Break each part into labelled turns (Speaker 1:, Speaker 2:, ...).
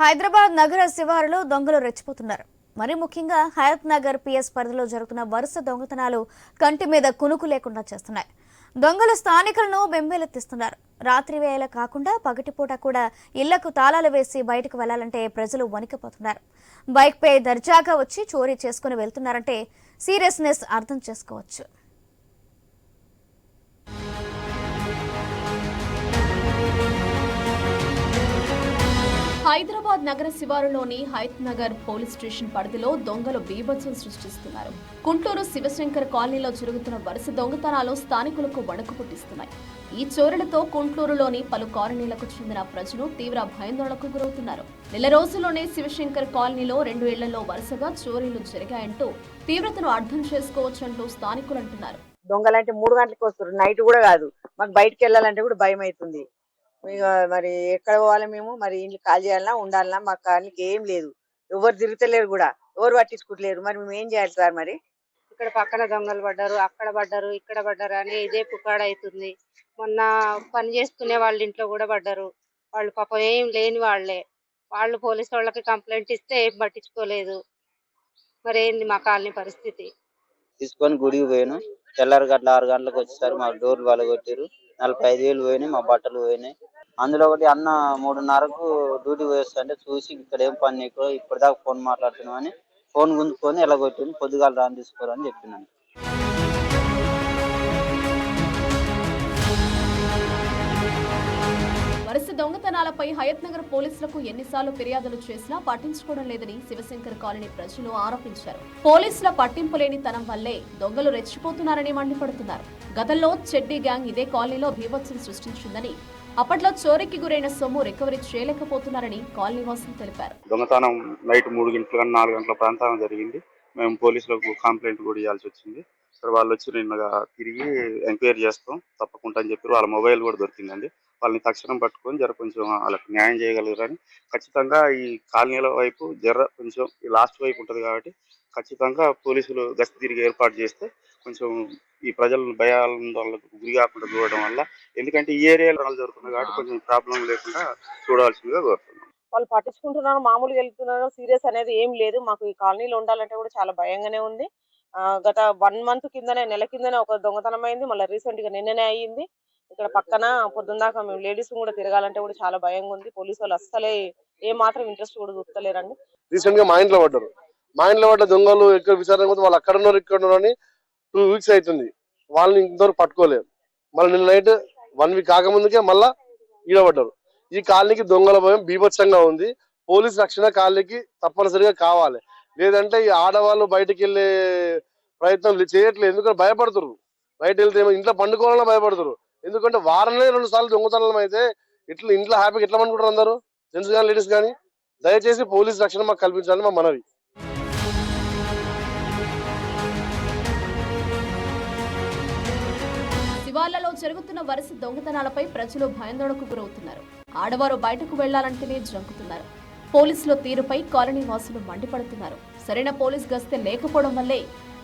Speaker 1: హైదరాబాద్ నగర శివారులో దొంగలు రెచ్చిపోతున్నారు. మరి ముఖ్యంగా హయత్ నగర్ పిఎస్ పరిధిలో జరుగుతున్న వరుస దొంగతనాలు కంటి మీద కునుకు లేకుండా చేస్తున్నాయి. దొంగలు స్థానికులను బెంబేలెత్తిస్తున్నారు. రాత్రి వేళ కాకుండా పగటిపూట కూడా ఇళ్ళకు తాళాలు వేసి బయటకు వెళ్ళాలంటే ప్రజలు వణికిపోతున్నారు. బైక్పై దర్జాగా వచ్చి చోరీ చేసుకుని వెళ్తున్నారంటే సీరియస్నెస్ అర్థం చేసుకోవచ్చు.
Speaker 2: హైదరాబాద్ నగర శివారులోని హైత్ నగర్ పోలీస్ స్టేషన్ పరిధిలో దొంగలు బీభత్సం సృష్టిస్తున్నారు. గుంటూరు శివశంకర్ కాలనీలో జరుగుతున్న వరుస దొంగతనాలు స్థానికులకు వణుకు పుట్టిస్తున్నాయి. ఈ చోరులతో కుంట్లూరులోని పలు కాలనీలకు చెందిన ప్రజలు తీవ్ర భయాందోళనకు గురవుతున్నారు. నెల రోజుల్లోనే శివశంకర్ కాలనీలో రెండు ఏళ్ళలో వరుసగా చోరీలు జరిగాయంటూ తీవ్రతను అర్థం చేసుకోవచ్చంటూ స్థానికులు అంటున్నారు.
Speaker 3: దొంగలంటే మూడు గంటలకు వస్తారు. నైట్ కూడా కాదు. మాకు బయటకు వెళ్ళాలంటే కూడా భయం అవుతుంది ఇక మరి ఎక్కడ పోవాలి మేము? మరి ఇంట్లో కాల్ చేయాలన్నా ఉండాలన్నా మాకు కాలనీకి ఏం లేదు. ఎవరు తిరుగుతలేరు కూడా. ఎవరు పట్టించుకుంటలేరు మరి మేము ఏం చేయాలి సార్ మరి?
Speaker 4: ఇక్కడ పక్కన దొంగలు పడ్డారు అక్కడ పడ్డారు ఇక్కడ పడ్డారు అని ఇదే పుకాడ అవుతుంది. మొన్న పని చేసుకునే వాళ్ళ ఇంట్లో కూడా పడ్డారు. వాళ్ళు పాపం ఏం లేని వాళ్ళే. వాళ్ళు పోలీసు వాళ్ళకి కంప్లైంట్ ఇస్తే ఏం పట్టించుకోలేదు. మరి ఏంది మా కాలనీ పరిస్థితి?
Speaker 5: తీసుకొని గుడికి పోయాను. తెల్లారి గట్ల ఆరు గంటలకు వచ్చేసరికి మా డోర్లు వాళ్ళు కొట్టారు నలభై ఐదు వేలు పోయినాయి మా బట్టలు పోయినాయి. అందులో ఒకటి అన్న మూడున్నరకు డ్యూటీ పోయేస్తుంటే చూసి ఇక్కడ ఏం పని నీకు? ఇప్పటిదాకా ఫోన్ మాట్లాడుతున్నావు అని ఫోన్ గుంజుకొని ఎలా కొట్టింది పొద్దుగాల రాని తీసుకోరని చెప్పినాను.
Speaker 2: వరుస దొంగతనాలపై హయత్ నగర్ పోలీసులకు ఎన్నిసార్లు ఫిర్యాదులు చేసినా పట్టించుకోవడం లేదని శివశంకర్ కాలనీ ప్రజలు ఆరోపించారు. పోలీసుల పట్టింపు లేని తనం వల్లే దొంగలు రెచ్చిపోతున్నారని మండిపడుతున్నారు. గతంలో చెడ్డీ గ్యాంగ్ ఇదే కాలనీలో భీభత్సం సృష్టించిందని అప్పట్లో చోరీకి గురైన సొమ్ము రికవరీ చేయలేకపోతున్నారని కాలనీ వాసులు తెలిపారు.
Speaker 6: దొంగతనం నైట్ మూడు గంటల కన్నా నాలుగు గంటల ప్రాంతం జరిగింది. మేము పోలీసులకు కంప్లైంట్ కూడా ఇవ్వాల్సి వచ్చింది. సరే వాళ్ళు వచ్చి నిన్నగా తిరిగి ఎంక్వైరీ చేస్తాం. తప్పకుండా అని చెప్పి వాళ్ళ మొబైల్ కూడా దొరికిందండి. వాళ్ళని తక్షణం పట్టుకొని జర కొంచెం వాళ్ళకి న్యాయం చేయగలరని ఖచ్చితంగా ఈ కాలనీల వైపు జర కొంచెం ఈ లాస్ట్ వైపు ఉంటుంది కాబట్టి ఖచ్చితంగా పోలీసులు గస్తీ తిరిగి ఏర్పాటు చేస్తే కొంచెం ఈ ప్రజలను భయాందోళనకు గురి కాకుండా చూడడం వల్ల ఎందుకంటే ఈ ఏరియాలో వాళ్ళు జరుగుతుంది కాబట్టి కొంచెం ప్రాబ్లం లేకుండా చూడాల్సిందిగా కోరుతున్నాం.
Speaker 3: వాళ్ళు పట్టించుకుంటున్నారు మామూలుగా వెళ్తున్నారు. సీరియస్ అనేది ఏం లేదు. మాకు ఈ కాలనీలో ఉండాలంటే కూడా చాలా భయంగానే ఉంది. గత వన్ మంత్ కిందనే నెల కిందనే ఒక దొంగతనం అయింది. మళ్ళీ రీసెంట్గా నిన్ననే అయ్యింది. ఇక్కడ పక్కన పొద్దున్న దాకా మేము లేడీస్ కూడా తిరగాలంటే కూడా చాలా భయంగా ఉంది. పోలీసు వాళ్ళు అస్సలే ఏ మాత్రం ఇంట్రెస్ట్ కూడా చూస్తలేరండి.
Speaker 7: రీసెంట్గా మా ఇంట్లో పడ్డారు. మా ఇంట్లో పడ్డ దొంగలు ఎక్కడ విచారణ పోతే వాళ్ళు అక్కడ ఉన్నారు ఇక్కడ ఉన్నారు అని టూ వీక్స్ అవుతుంది. వాళ్ళని ఇంతవరకు పట్టుకోలేదు. మళ్ళీ నిన్న నైట్ వన్ వీక్ కాకముందుకే మళ్ళా ఈడబడ్డారు ఈ కాలనీకి దొంగల భయం బీభత్సంగా ఉంది. పోలీస్ రక్షణ కాలనీకి తప్పనిసరిగా కావాలి. లేదంటే ఈ ఆడవాళ్ళు బయటికి వెళ్ళే ప్రయత్నం చేయట్లేదు. ఎందుకంటే భయపడుతున్నారు బయట వెళ్తే ఏమో ఇంట్లో పండుకోవాలన్నా భయపడుతున్నారు ఎందుకంటే వారంలో రెండు సార్లు దొంగతనం అయితే ఇట్లా ఇంట్లో హ్యాపీగా ఎట్లా అనుకుంటారు అందరూ? జెంట్స్ కానీ లేడీస్ కానీ? దయచేసి పోలీస్ రక్షణ మాకు కల్పించాలని మా మనవి.
Speaker 2: శివార్లలో జరుగుతున్న వరుస దొంగతనాలపై ప్రజలు భయాందోళనకు గురవుతున్నారు. ఆడవారు బయటకు వెళ్ళాలంటేనే జంకుతున్నారు. పోలీసుల తీరుపై కాలనీ వాసులు మండిపడుతున్నారు. సరైన పోలీస్ గస్తీ లేకపోవడం వల్లే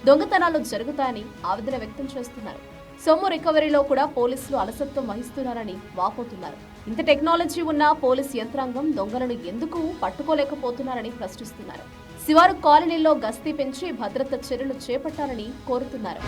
Speaker 2: దొంగతనాలు జరుగుతాయని ఆవేదన వ్యక్తం చేస్తున్నారు. సొమ్ము రికవరీలో కూడా పోలీసులు అలసత్వం వహిస్తున్నారని వాపోతున్నారు. ఇంత టెక్నాలజీ ఉన్న పోలీస్ యంత్రాంగం దొంగలను ఎందుకు పట్టుకోలేకపోతున్నారని ప్రశ్నిస్తున్నారు. శివారు కాలనీల్లో గస్తీ పెంచి భద్రత చర్యలు చేపట్టాలని కోరుతున్నారు.